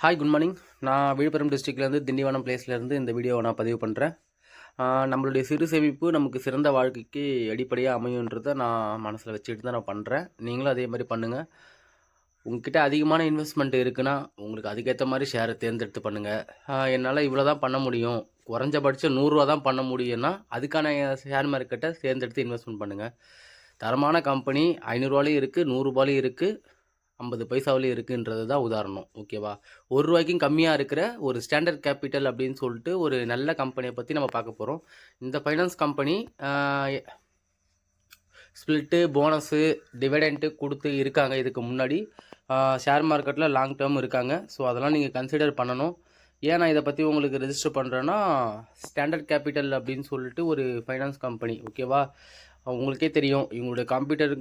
Hi good morning நான் விழுப்புரம் டிஸ்ட்ரிக்ட்லேருந்து திண்டிவனம் பிளேஸ்லேருந்து இந்த வீடியோவை நான் பதிவு பண்ணுறேன் நம்மளுடைய சிறு சேமிப்பு நமக்கு சிறந்த வாழ்க்கைக்கு அடிப்படையாக அமையுன்றதை நான் மனசில் வச்சுக்கிட்டு தான் நான் பண்ணுறேன் நீங்களும் அதே மாதிரி பண்ணுங்கள் உங்ககிட்ட அதிகமான இன்வெஸ்ட்மெண்ட் இருக்குன்னா உங்களுக்கு அதுக்கேற்ற மாதிரி ஷேரை தேர்ந்தெடுத்து பண்ணுங்கள் என்னால் இவ்வளோ தான் பண்ண முடியும். குறைஞ்சபட்சம் நூறுரூவா தான் பண்ண முடியும்னா அதுக்கான ஷேர் மார்க்கெட்டை தேர்ந்தெடுத்து இன்வெஸ்ட்மெண்ட் பண்ணுங்கள் தரமான கம்பெனி ஐநூறுரூவாலையும் இருக்குது நூறுரூபாலையும் இருக்குது ஐம்பது பைசாவிலே இருக்குன்றது தான் உதாரணம் ஓகேவா? ஒரு ரூபாய்க்கும் கம்மியாக இருக்கிற ஒரு ஸ்டாண்டர்ட் கேபிட்டல் அப்படின்னு சொல்லிட்டு ஒரு நல்ல கம்பெனியை பற்றி நம்ம பார்க்க போகிறோம் இந்த finance company split bonus dividend கொடுத்து இருக்காங்க இதுக்கு முன்னாடி. ஷேர் மார்க்கெட்டில் லாங் டேர்ம் இருக்காங்க. ஸோ அதெல்லாம் நீங்கள் கன்சிடர் பண்ணணும். ஏன் நான் இதை பற்றி உங்களுக்கு ரெஜிஸ்டர் பண்ணுறேன்னா ஸ்டாண்டர்ட் கேபிட்டல் அப்படின்னு சொல்லிட்டு ஒரு ஃபைனான்ஸ் கம்பெனி ஓகேவா? உங்களுக்கே தெரியும். இவங்களுடைய கம்ப்யூட்டர்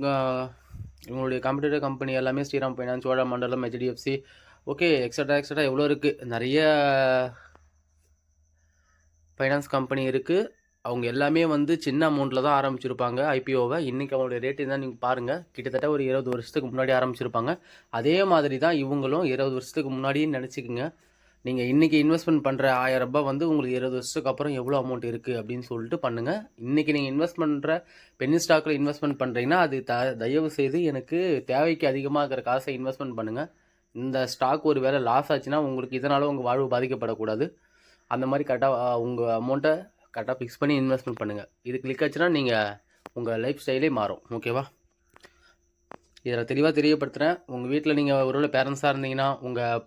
இவங்களுடைய கம்ப்யூட்டர் கம்பெனி எல்லாமே ஸ்ரீராம் ஃபைனான்ஸ் சோழா மண்டலம் ஹெச்டிஎஃப்சி ஓகே எக்ஸட்ரா எக்ஸட்ரா எவ்வளோ இருக்குது நிறைய ஃபைனான்ஸ் கம்பெனி இருக்குது அவங்க எல்லாமே வந்து சின்ன அமௌண்ட்டில் தான் ஆரம்பிச்சிருப்பாங்க ஐபிஓவை இன்றைக்கி அவங்களுடைய ரேட் தான் நீங்கள் பாருங்கள் கிட்டத்தட்ட ஒரு இருபது வருஷத்துக்கு முன்னாடி ஆரம்பிச்சிருப்பாங்க. அதே மாதிரி தான் இவங்களும் இருபது வருஷத்துக்கு முன்னாடியே நினச்சிக்கோங்க. நீங்கள் இன்றைக்கி இன்வெஸ்ட்மெண்ட் பண்ணுற ஆயிரம் ரூபாய் வந்து உங்களுக்கு இருபது வருஷத்துக்கு அப்புறம் எவ்வளோ அமௌண்ட் இருக்குது அப்படின்னு சொல்லிட்டு பண்ணுங்கள் இன்றைக்கி நீங்கள் இன்வெஸ்ட் பண்ணுற பென்னி ஸ்டாக்கில் இன்வெஸ்ட்மெண்ட் பண்ணுறீங்கன்னா அது த தயவு செய்து எனக்கு தேவைக்கு அதிகமாக இருக்கிற காசை இன்வெஸ்ட்மெண்ட் பண்ணுங்கள் இந்த ஸ்டாக் ஒரு வேளை லாஸ் ஆச்சுன்னா உங்களுக்கு இதனால் உங்கள் வாழ்வு பாதிக்கப்படக்கூடாது. அந்த மாதிரி கரெக்டாக உங்கள் அமௌண்ட்டை கரெக்டாக ஃபிக்ஸ் பண்ணி இன்வெஸ்ட்மெண்ட் பண்ணுங்கள் இது கிளிக் ஆச்சுன்னா நீங்கள் உங்கள் லைஃப் ஸ்டைலே மாறும். ஓகேவா இதில் தெளிவாக தெரியப்படுத்துகிறேன் உங்கள் வீட்டில் நீங்கள் ஒருவேளை பேரண்ட்ஸாக இருந்தீங்கன்னா உங்கள்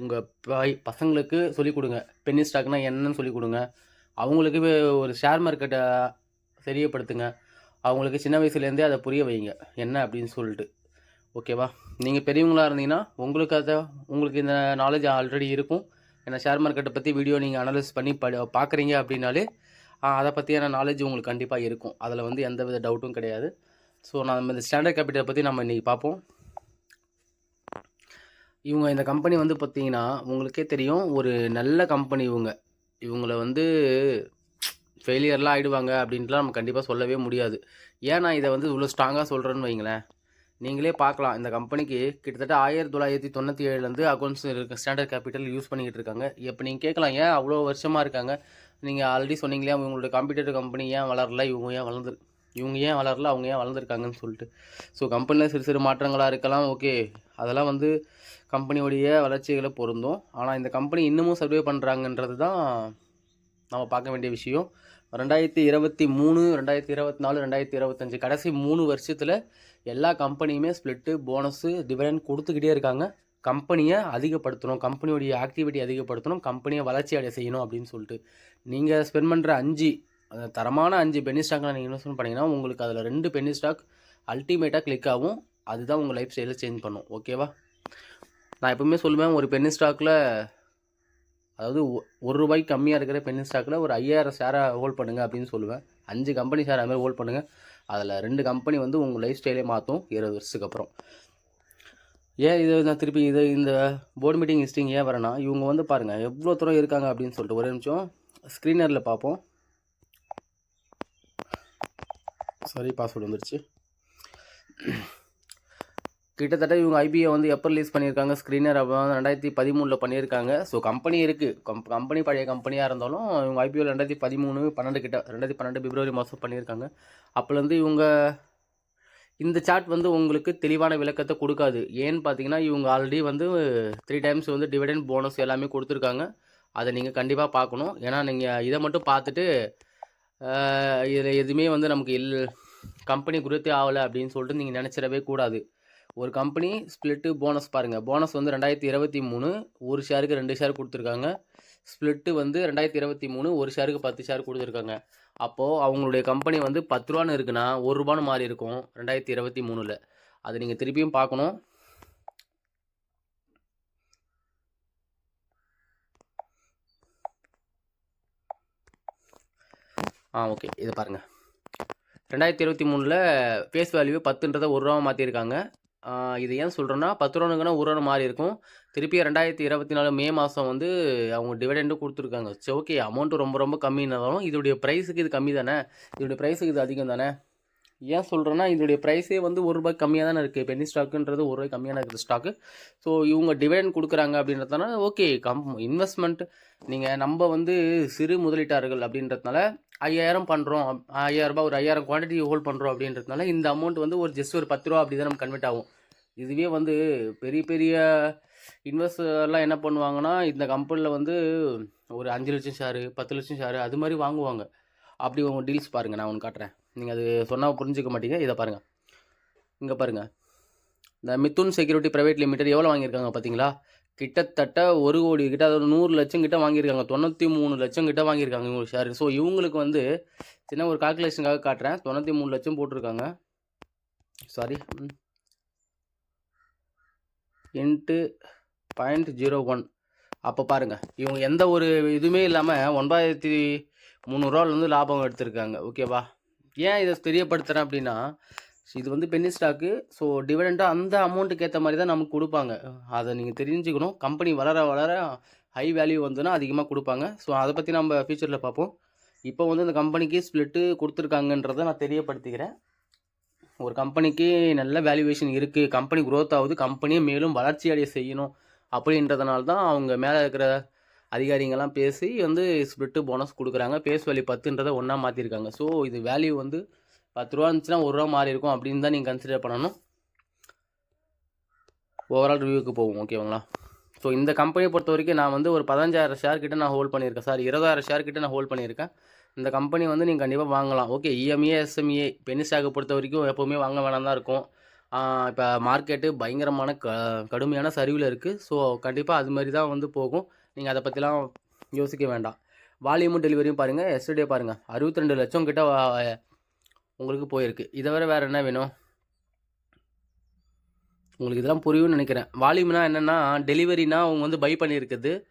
உங்கள் பாய் பசங்களுக்கு சொல்லிக் கொடுங்க. பென்னி ஸ்டாக்னா என்னன்னு சொல்லிக் கொடுங்க. அவங்களுக்கு ஒரு ஷேர் மார்க்கெட்டை தெரியப்படுத்துங்க. அவங்களுக்கு சின்ன வயசுலேருந்தே அதை புரிய வைங்க. என்ன அப்படின்னு சொல்லிட்டு. ஓகேவா நீங்கள் பெரியவங்களாக இருந்தீங்கன்னா உங்களுக்கு அதை உங்களுக்கு இந்த நாலேஜ் ஆல்ரெடி இருக்கும். ஏன்னா ஷேர் மார்க்கெட்டை பற்றி வீடியோ நீங்கள் அனலைஸ் பண்ணி படி பார்க்குறீங்க அப்படின்னாலே அதை பற்றியான நாலேஜ் உங்களுக்கு கண்டிப்பாக இருக்கும். அதில் வந்து எந்த வித டவுட்டும் கிடையாது. ஸோ நம்ம இந்த ஸ்டாண்டர்ட் கேபிட்டலை பற்றி நம்ம இன்றைக்கி பார்ப்போம். இவங்க இந்த கம்பெனி வந்து பார்த்தீங்கன்னா உங்களுக்கே தெரியும் ஒரு நல்ல கம்பெனி இவங்க. இவங்கள வந்து ஃபெயிலியர்லாம் ஆகிடுவாங்க அப்படின்ட்டுலாம் நம்ம கண்டிப்பாக சொல்லவே முடியாது. ஏன் நான் இதை வந்து இவ்வளோ ஸ்ட்ராங்காக சொல்கிறேன்னு வைங்களேன். நீங்களே பார்க்கலாம் இந்த கம்பெனிக்கு கிட்டத்தட்ட ஆயிரத்தி தொள்ளாயிரத்தி தொண்ணூற்றி ஏழுலேருந்து அக்கௌண்ட்ஸ் இருக்க ஸ்டாண்டர்ட் கேபிட்டல் யூஸ் பண்ணிக்கிட்டு இருக்காங்க. இப்போ நீங்கள் கேட்கலாம் ஏன் அவ்வளோ வருஷமாக இருக்காங்க? நீங்கள் ஆல்ரெடி சொன்னீங்களே இவங்களோட கம்ப்யூட்டர் கம்பெனி ஏன் வளரல? இவங்க ஏன் வளர்ந்து இவங்க ஏன் வளரல? அவங்க ஏன் வளர்ந்துருக்காங்கன்னு சொல்லிட்டு. ஸோ கம்பெனியில் சிறு சிறு மாற்றங்களாக இருக்கலாம் ஓகே அதெல்லாம் வந்து கம்பெனியோடைய வளர்ச்சிகளை பொருந்தும். ஆனால் இந்த கம்பெனி இன்னமும் சர்வே பண்ணுறாங்கன்றது தான் நம்ம பார்க்க வேண்டிய விஷயம். ரெண்டாயிரத்தி இருபத்தி மூணு ரெண்டாயிரத்தி இருபத்தி நாலு ரெண்டாயிரத்தி இருபத்தஞ்சி கடைசி மூணு வருஷத்தில் எல்லா கம்பெனியுமே ஸ்ப்ளிட்டு போனஸு டிவிடெண்ட் கொடுத்துக்கிட்டே இருக்காங்க. கம்பெனியை அதிகப்படுத்தணும் கம்பெனியோடைய ஆக்டிவிட்டி அதிகப்படுத்தணும் கம்பெனியை வளர்ச்சி அடைய செய்யணும் அப்படின்னு சொல்லிட்டு. நீங்கள் ஸ்பெண்ட் பண்ணுற அஞ்சு தரமான அஞ்சு பென்னி ஸ்டாக்கில் நீங்கள் இன்வெஸ்ட்மெண்ட் பண்ணிங்கன்னா உங்களுக்கு அதில் ரெண்டு பென்னி ஸ்டாக் அல்டிமேட்டாக கிளிக் ஆகும். அதுதான் உங்கள் லைஃப் ஸ்டைலை சேஞ்ச் பண்ணும் ஓகேவா நான் எப்பவுமே சொல்லுவேன் ஒரு பென்னி ஸ்டாக்கில் அதாவது ஒரு ரூபாய்க்கு கம்மியாக இருக்கிற பென்னி ஸ்டாக்கில் ஒரு ஐயாயிரம் ஷேரை ஹோல்ட் பண்ணுங்கள் அப்படின்னு சொல்லுவேன். அஞ்சு கம்பெனி ஷேர் அதுமாதிரி ஹோல்ட் பண்ணுங்கள் அதில் ரெண்டு கம்பெனி வந்து உங்கள் லைஃப் ஸ்டைலே மாற்றும் இருபது வருஷத்துக்கு அப்புறம். ஏன் இது நான் திருப்பி இது இந்த போர்டு மீட்டிங் ஹிஸ்டிங் ஏன் வரேன்னா இவங்க வந்து பாருங்கள் எவ்வளோ தூரம் இருக்காங்க அப்படின்னு சொல்லிட்டு. ஒரு நிமிஷம் ஸ்க்ரீனரில் பார்ப்போம். சாரி பாஸ்வேர்டு வந்துருச்சு. கிட்டத்தட்ட இவங்க ஐபிஐ வந்து எப்போ ரிலீஸ் பண்ணியிருக்காங்க? ஸ்க்ரீனர் அப்போ ரெண்டாயிரத்தி பதிமூணில் பண்ணியிருக்காங்க. ஸோ கம்பெனி இருக்குது கம் கம்பெனி பழைய கம்பெனியாக இருந்தாலும் இவங்க ஐபிஓ ரெண்டாயிரத்தி பதிமூணு பன்னெண்டு கிட்ட ரெண்டாயிரத்தி பன்னெண்டு பிப்ரவரி மாதம் பண்ணியிருக்காங்க. அப்போலேருந்து இவங்க இந்த சார்ட் வந்து உங்களுக்கு தெளிவான விளக்கத்தை கொடுக்காது. ஏன்னு பார்த்தீங்கன்னா இவங்க ஆல்ரெடி வந்து த்ரீ டைம்ஸ் வந்து டிவிடெண்ட் போனஸ் எல்லாமே கொடுத்துருக்காங்க. அதை நீங்கள் கண்டிப்பாக பார்க்கணும். ஏன்னா நீங்கள் இதை மட்டும் பார்த்துட்டு இதில் எதுவுமே வந்து நமக்கு இல் கம்பெனி குருத்தே ஆகலை அப்படின்னு சொல்லிட்டு நீங்கள் நினச்சிடவே கூடாது. ஒரு கம்பெனி ஸ்ப்ளிட்டு போனஸ் பாருங்கள் போனஸ் வந்து ரெண்டாயிரத்தி இருபத்தி மூணு ஒரு ஷேருக்கு ரெண்டு ஷேர் கொடுத்துருக்காங்க. ஸ்ப்ளிட்டு வந்து ரெண்டாயிரத்தி இருபத்தி மூணு ஒரு ஷேருக்கு பத்து ஷேர் கொடுத்துருக்காங்க. அப்போது அவங்களுடைய கம்பெனி வந்து பத்து ரூபான்னு இருக்குன்னா ஒரு ரூபான்னு மாறி இருக்கும் ரெண்டாயிரத்தி இருபத்தி மூணில். அது நீங்கள் திருப்பியும் பார்க்கணும். ஆ ஓகே இதை பாருங்கள் ரெண்டாயிரத்தி இருபத்தி மூணில் ஃபேஸ் வேல்யூ பத்துன்றதை ஒரு ரூபா மாற்றிருக்காங்க இது ஏன் சொல்கிறேன்னா பத்து ரூபானுங்கன்னா ஒரு ரூபா மாறி இருக்கும். திருப்பி ரெண்டாயிரத்தி இருபத்தி நாலு மே மாதம் வந்து அவங்க டிவிடெண்டும் கொடுத்துருக்காங்க. சரி ஓகே அமௌண்ட்டு ரொம்ப ரொம்ப கம்மினாலும் இதோடைய ப்ரைஸுக்கு இது கம்மி தானே இதோடைய ப்ரைஸுக்கு இது அதிகம் தானே ஏன் சொல்கிறேன்னா இதோடைய ப்ரைஸே வந்து ஒரு ரூபாய் கம்மியாக தானே இருக்குது பென்னி ஸ்டாக்குன்றது ஒரு ரூபாய் கம்மியான இருக்குது ஸ்டாக்கு ஸோ இவங்க டிவிடெண்ட் கொடுக்குறாங்க அப்படின்றதுனால ஓகே கம் இன்வெஸ்ட்மெண்ட் நீங்கள் நம்ம வந்து சிறு முதலீட்டார்கள் அப்படின்றதுனால ஐயாயிரம் பண்ணுறோம் ஐயாயிரம் ரூபாய் ஒரு ஐயாயிரம் குவான்டிட்டி ஹோல்ட் பண்ணுறோம் அப்படின்றதுனால இந்த அமௌண்ட் வந்து ஒரு ஜஸ்ட் ஒரு பத்து ரூபா அப்படி தான் நம்ம கன்வெர்ட் ஆகும். இதுவே வந்து பெரிய பெரிய இன்வெஸ்டர்லாம் என்ன பண்ணுவாங்கன்னா இந்த கம்பெனியில் வந்து ஒரு அஞ்சு லட்சம் ஷேரு பத்து லட்சம் ஷேரு அது மாதிரி வாங்குவாங்க. அப்படி உங்கள் டீல்ஸ் பாருங்கள் நான் ஒன்று காட்டுறேன். நீங்கள் அது சொன்னால் புரிஞ்சுக்க மாட்டீங்க. இதை பாருங்கள் இங்கே பாருங்கள் இந்த மித்துன் செக்யூரிட்டி ப்ரைவேட் லிமிடெட் எவ்வளோ வாங்கியிருக்காங்க பார்த்தீங்களா கிட்டத்தட்ட ஒரு கோடி கிட்ட அதாவது நூறு லட்சம் கிட்ட வாங்கியிருக்காங்க. தொண்ணூற்றி மூணு லட்சம் கிட்ட வாங்கியிருக்காங்க இவங்க ஷேர் ஸோ இவங்களுக்கு வந்து சின்ன ஒரு கால்குலேஷனுக்காக காட்டுறேன். தொண்ணூற்றி மூணு லட்சம் போட்டிருக்காங்க. Sorry into point zero one அப்போ பாருங்கள் இவங்க எந்த ஒரு இதுவுமே இல்லாமல் ஒன்பதாயிரத்தி முந்நூறுவாலேருந்து லாபம் எடுத்திருக்காங்க. ஓகேவா ஏன் இதை தெரியப்படுத்துகிறேன் அப்படின்னா இது வந்து பென்னி ஸ்டாக்கு ஸோ டிவிடெண்டாக அந்த அமௌண்ட்டுக்கு ஏற்ற மாதிரி தான் நமக்கு கொடுப்பாங்க. அதை நீங்கள் தெரிஞ்சுக்கணும். கம்பெனி வளர வளர ஹை வேல்யூ வந்துன்னா அதிகமாக கொடுப்பாங்க. ஸோ அதை பற்றி நம்ம ஃபியூச்சரில் பார்ப்போம். இப்போ வந்து இந்த கம்பெனிக்கு ஸ்ப்ளிட்டு கொடுத்துருக்காங்கன்றதை நான் தெரியப்படுத்திக்கிறேன். ஒரு கம்பெனிக்கு நல்ல வேல்யூவேஷன் இருக்குது கம்பெனி க்ரோத் ஆகுது. கம்பெனியை மேலும் வளர்ச்சி அடைய செய்யணும் அப்படின்றதுனால தான் அவங்க மேலே இருக்கிற அதிகாரிங்கெல்லாம் பேசி வந்து ஸ்ப்ளிட்டு போனஸ் கொடுக்குறாங்க. பேஸ் வேல்யூ பத்துன்றதை ஒன்றா மாற்றிருக்காங்க ஸோ இது வேல்யூ வந்து பத்து ரூபா இருந்துச்சுன்னா ஒரு ரூபா மாறி இருக்கும் அப்படின்னு தான் நீங்கள் கன்சிடர் பண்ணணும். ஓவரால் ரிவ்யூக்கு போவோம் ஓகேங்களா ஸோ இந்த கம்பெனியை பொறுத்த வரைக்கும் நான் வந்து ஒரு பதினஞ்சாயிரம் ஷேர் கிட்ட நான் ஹோல்ட் பண்ணியிருக்கேன். சார் இருபதாயிரம் ஷேர் கிட்ட நான் ஹோல்ட் பண்ணியிருக்கேன். இந்த கம்பெனி வந்து நீங்கள் கண்டிப்பாக வாங்கலாம். ஓகே இஎம்ஏ எஸ்எம்ஏ பெனி ஸ்டாக்கை பொறுத்த வரைக்கும் எப்போவுமே வாங்க வேணாம் தான் இருக்கும். இப்போ மார்க்கெட்டு பயங்கரமான க கடுமையான சரிவில் இருக்குது ஸோ கண்டிப்பாக அது மாதிரி தான் வந்து போகும். நீங்கள் அதை பற்றிலாம் யோசிக்க வேண்டாம். வால்யூமும் டெலிவரியும் பாருங்கள் எஸ்டர்டே பாருங்கள் அறுபத்தி ரெண்டு லட்சம் கிட்ட வா- உங்களுக்கு போயிருக்கு. இதை விட வேறு என்ன வேணும்? உங்களுக்கு இதெல்லாம் புரியும்னு நினைக்கிறேன். வால்யூம்னா என்னென்னா டெலிவரினா அவங்க வந்து பை பண்ணியிருக்குது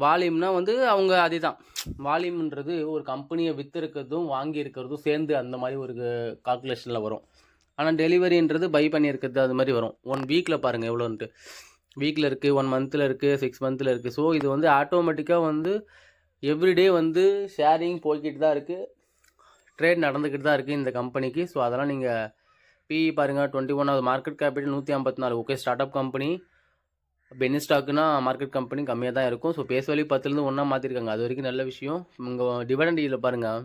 வால்யூம்னா வந்து அவங்க அதுதான். வால்யூம்ன்றது ஒரு கம்பெனியை விற்றுருக்கிறதும் வாங்கியிருக்கிறதும் சேர்ந்து அந்த மாதிரி ஒரு கால்குலேஷனில் வரும். ஆனால் டெலிவரின்றது பை பண்ணியிருக்கிறது அது மாதிரி வரும். ஒன் வீக்கில் பாருங்கள் எவ்வளோன்ட்டு. வீக்கில் இருக்குது ஒன் மந்தில் இருக்குது சிக்ஸ் மந்தில் இருக்குது ஸோ இது வந்து ஆட்டோமேட்டிக்காக வந்து எவ்ரிடே வந்து ஷேரிங் போய்கிட்டு தான் இருக்குது ட்ரேட் நடந்துக்கிட்டு தான் இருக்குது இந்த கம்பெனிக்கு ஸோ அதெல்லாம் நீங்கள் பிஇ பாருங்கள் டுவெண்ட்டி ஒன்னாவது மார்க்கெட் கேபிட்டல் நூற்றி ஐம்பத்தி நாலு. Okay start up company penny ஸ்டாக்குனா market company கம்மியாக தான் இருக்கும். ஸோ பேஸ் வேல்யூ பத்துலேருந்து ஒன்றா மாற்றிருக்காங்க அது வரைக்கும் நல்ல விஷயம். உங்கள் டிவிடெண்ட் இதில் பாருங்கள்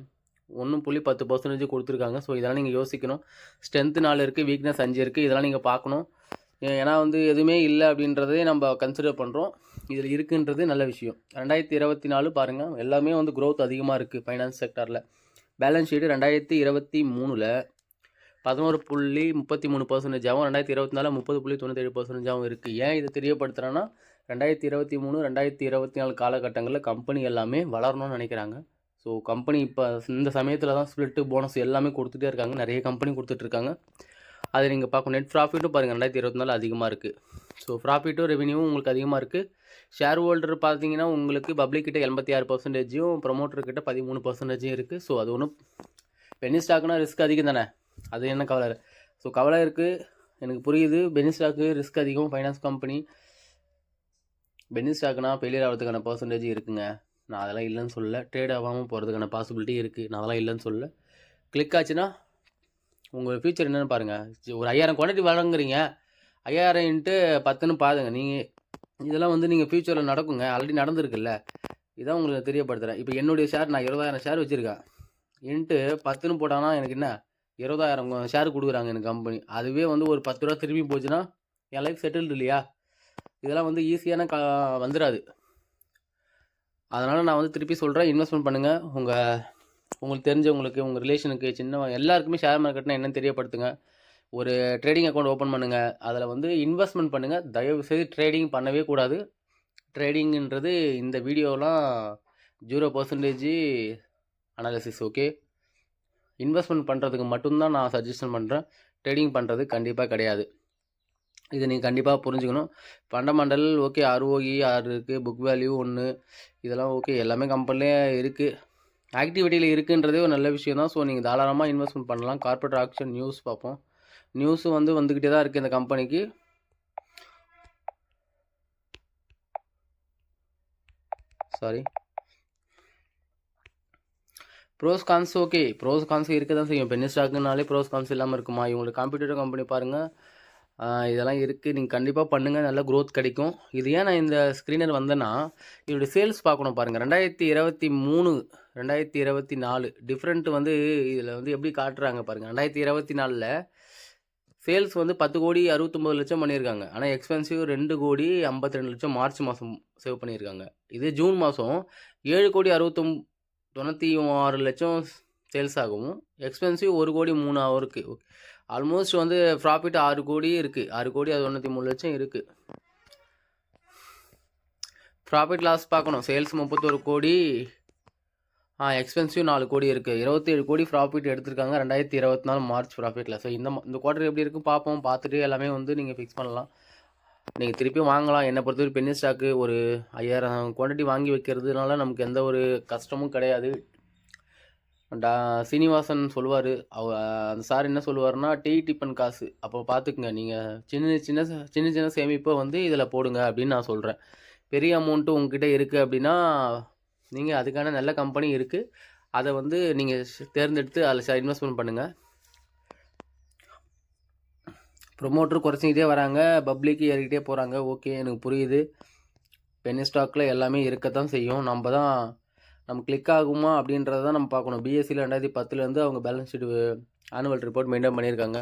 ஒன்று புள்ளி பத்து பர்சன்டேஜ் கொடுத்துருக்காங்க. ஸோ இதெல்லாம் நீங்கள் யோசிக்கணும். ஸ்ட்ரென்த்து நாலு இருக்குது வீக்னஸ் அஞ்சு இருக்குது இதெல்லாம் நீங்கள் பார்க்கணும். ஏன்னா வந்து எதுவுமே இல்லை அப்படின்றதே நம்ம கன்சிடர் பண்ணுறோம் இதில் இருக்குன்றது நல்ல விஷயம். ரெண்டாயிரத்தி இருபத்தி நாலு பாருங்கள் எல்லாமே வந்து க்ரோத் அதிகமாக இருக்குது ஃபைனான்ஸ் செக்டாரில் பேலன்ஸ் ஷீட்டு ரெண்டாயிரத்தி இருபத்தி மூணில் பதினோரு புள்ளி முப்பத்தி மூணு பர்சன்டேஜாகவும் ரெண்டாயிரத்தி இருபத்தி நாலு முப்பது புள்ளி தொண்ணூத்தேழு பர்சன்டேஜாகவும் இருக்குது ஏன் இதை தெரியப்படுத்துகிறேன்னா ரெண்டாயிரத்தி இருபத்தி மூணு ரெண்டாயிரத்தி இருபத்தி நாலு காலகட்டங்களில் கம்பெனி எல்லாமே வளரணும்னு நினைக்கிறாங்க. ஸோ கம்பெனி இப்போ இந்த சமயத்தில் தான் ஸ்ப்ளிட்டு போனஸ் எல்லாமே கொடுத்துட்டே இருக்காங்க. நிறைய கம்பெனி கொடுத்துட்ருக்காங்க அதை நீங்கள் பார்க்கணும். நெட் ப்ராஃபிட்டும் பாருங்கள் ரெண்டாயிரத்தி இருபத்தி நாலு அதிகமாக இருக்குது ஸோ ப்ராஃபிட்டும் ரெவென்யூவும் உங்களுக்கு அதிகமாக இருக்குது ஷேர் ஹோல்டர் பார்த்தீங்கன்னா உங்களுக்கு பப்ளிக் கிட்ட எண்பத்தி ஆறு பர்சன்டேஜும் ப்ரொமோட்டர்கிட்ட பதிமூணு பர்சன்டேஜும் இருக்குது ஸோ அது ஒன்றும் பெனி ஸ்டாக்னா ரிஸ்க் அதிகம் தானே? அது என்ன கவலை? ஸோ கவலை இருக்குது எனக்கு புரியுது. பெனி ஸ்டாக்கு ரிஸ்க் அதிகம். ஃபைனான்ஸ் கம்பெனி பெனி ஸ்டாக்னா ஃபெயிலியர் ஆகிறதுக்கான பர்சன்டேஜ் இருக்குங்க. நான் அதெல்லாம் இல்லைன்னு சொல்லலை. ட்ரேட் ஆகாமல் போகிறதுக்கான பாசிபிலிட்டி இருக்குது நான் அதெல்லாம் இல்லைன்னு சொல்லலை. கிளிக் ஆச்சுன்னா உங்கள் ஃபியூச்சர் என்னென்னு பாருங்கள் ஒரு ஐயாயிரம் குவான்டிட்டி வழங்குறீங்க ஐயாயிரம் இன்ட்டு பத்துன்னு பாருங்க. நீங்கள் இதெல்லாம் வந்து நீங்கள் ஃப்யூச்சரில் நடக்குங்க. ஆல்ரெடி நடந்திருக்குல்ல. இதான் உங்களுக்கு தெரியப்படுத்துகிறேன் இப்போ என்னுடைய ஷேர் நான் இருபதாயிரம் ஷேர் வச்சுருக்கேன். இன்ட்டு பத்துன்னு போட்டாங்கன்னா எனக்கு என்ன? இருபதாயிரம் ஷேர் கொடுக்குறாங்க எனக்கு கம்பெனி அதுவே வந்து ஒரு பத்து ரூபா திரும்பி போச்சுன்னா என் லைஃப் செட்டில்டு இல்லையா? இதெல்லாம் வந்து ஈஸியான க வந்துடாது அதனால் நான் வந்து திருப்பி சொல்கிறேன் இன்வெஸ்ட்மெண்ட் பண்ணுங்கள் உங்கள் உங்களுக்கு தெரிஞ்சவங்களுக்கு உங்கள் ரிலேஷனுக்கு சின்ன எல்லாருக்குமே ஷேர் மார்க்கெட்னா என்னன்னு தெரியப்படுத்துங்க. ஒரு ட்ரேடிங் அக்கௌண்ட் ஓப்பன் பண்ணுங்கள் அதில் வந்து இன்வெஸ்ட்மெண்ட் பண்ணுங்கள் தயவுசெய்து ட்ரேடிங் பண்ணவே கூடாது. ட்ரேடிங்கிறது இந்த வீடியோலாம் zero percentage analysis okay investment பண்ணுறதுக்கு மட்டும்தான் நான் சஜஷன் பண்ணுறேன் ட்ரேடிங் பண்ணுறது கண்டிப்பாக கிடையாது. இதை நீங்கள் கண்டிப்பாக புரிஞ்சுக்கணும். ஃபண்டமெண்டல் ஓகே ஆர்ஓஇ ஆறு இருக்குது புக் வேல்யூ ஒன்று இதெல்லாம் ஓகே எல்லாமே கம்பெனிலே இருக்குது ஆக்டிவிட்டியில் இருக்குன்றதே ஒரு நல்ல விஷயம் தான். ஸோ நீங்கள் தாராளமாக இன்வெஸ்ட்மெண்ட் பண்ணலாம். கார்பரேட் ஆக்ஷன் நியூஸ் பார்ப்போம். நியூஸும் வந்து வந்துக்கிட்டே தான் இருக்குது இந்த கம்பெனிக்கு sorry pros cons okay pros cons இருக்க தான் செய்யும். பென்னி ஸ்டாக்குனாலே ப்ரோஸ் கான்ஸ் இல்லாமல் இருக்குமா? இவங்களுக்கு காம்படிட்டர் கம்பெனி பாருங்கள் இதெல்லாம் இருக்குது நீங்கள் கண்டிப்பாக பண்ணுங்கள் நல்ல க்ரோத் கிடைக்கும். இது ஏன் நான் இந்த ஸ்க்ரீனர் வந்தேன்னா இதோட சேல்ஸ் பார்க்கணும் பாருங்கள் ரெண்டாயிரத்தி இருபத்தி மூணு ரெண்டாயிரத்தி இருபத்தி நாலு டிஃப்ரெண்ட் வந்து இதில் வந்து எப்படி காட்டுறாங்க பாருங்கள் ரெண்டாயிரத்தி இருபத்தி நாலில் சேல்ஸ் வந்து பத்து கோடி அறுபத்தொம்பது லட்சம் பண்ணியிருக்காங்க. ஆனால் எக்ஸ்பென்சிவ் ரெண்டு கோடி ஐம்பத்தி ரெண்டு லட்சம் மார்ச் மாதம் சேவ் பண்ணியிருக்காங்க. இது ஜூன் மாதம் ஏழு கோடி அறுபத்தொம் தொண்ணூற்றி ஆறு லட்சம் சேல்ஸ் ஆகும் எக்ஸ்பென்சிவ் ஒரு கோடி மூணு இருக்குது ஆல்மோஸ்ட் வந்து ப்ராஃபிட் ஆறு கோடி இருக்குது ஆறு கோடி அது தொண்ணூற்றி மூணு லட்சம் இருக்குது ப்ராஃபிட் லாஸ் பார்க்கணும். சேல்ஸ் முப்பத்தொரு கோடி. ஆ எக்ஸ்பென்சிவ் நாலு கோடி இருக்குது இருபத்தேழு கோடி ப்ராஃபிட் எடுத்திருக்காங்க. ரெண்டாயிரத்தி இருபத்தி நாலு மார்ச் ப்ராஃபிட்டில் ஸோ இந்த இந்த குவார்டர் எப்படி இருக்கும் பார்ப்போம். பார்த்துட்டு எல்லாமே வந்து நீங்கள் ஃபிக்ஸ் பண்ணலாம். நீங்கள் திருப்பி வாங்கலாம். என்னை பொறுத்தவரை பென்னி ஸ்டாக்கு ஒரு ஐயாயிரம் குவான்டிட்டி வாங்கி வைக்கிறதுனால நமக்கு எந்த ஒரு கஷ்டமும் கிடையாது. டா சீனிவாசன் சொல்லுவார் அவ அந்த சார் என்ன சொல்லுவார்னா டீ டிஃபன் காசு. அப்போ பார்த்துக்குங்க நீங்கள் சின்ன சின்ன சின்ன சின்ன சேமிப்பை வந்து இதில் போடுங்க அப்படின்னு நான் சொல்கிறேன் பெரிய அமௌண்ட்டு உங்ககிட்ட இருக்குது அப்படின்னா நீங்கள் அதுக்கான நல்ல கம்பெனி இருக்குது அதை வந்து நீங்கள் தேர்ந்தெடுத்து அதில் இன்வெஸ்ட்மெண்ட் பண்ணுங்கள் ப்ரொமோட்டர் குறைச்சிக்கிட்டே வராங்க பப்ளிக் ஏறிக்கிட்டே போகிறாங்க ஓகே எனக்கு புரியுது. பென்னி ஸ்டாக்கில் எல்லாமே இருக்கத்தான் செய்யும். நம்ம தான் நம்ம கிளிக் ஆகுமா அப்படின்றத தான் நம்ம பார்க்கணும். பிஎஸ்சியில் ரெண்டாயிரத்தி பத்துலேருந்து அவங்க balance sheet annual report maintain பண்ணியிருக்காங்க.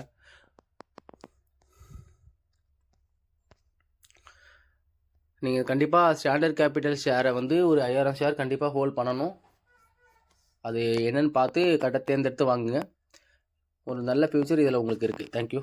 நீங்கள் கண்டிப்பாக ஸ்டாண்டர்ட் கேபிட்டல் ஷேரை வந்து ஒரு ஐயாயிரம் ஷேர் கண்டிப்பாக ஹோல்ட் பண்ணணும். அது என்னென்னு பார்த்து கரெக்டாக தேர்ந்தெடுத்து வாங்குங்க. ஒரு நல்ல ஃப்யூச்சர் இதில் உங்களுக்கு இருக்குது தேங்க்யூ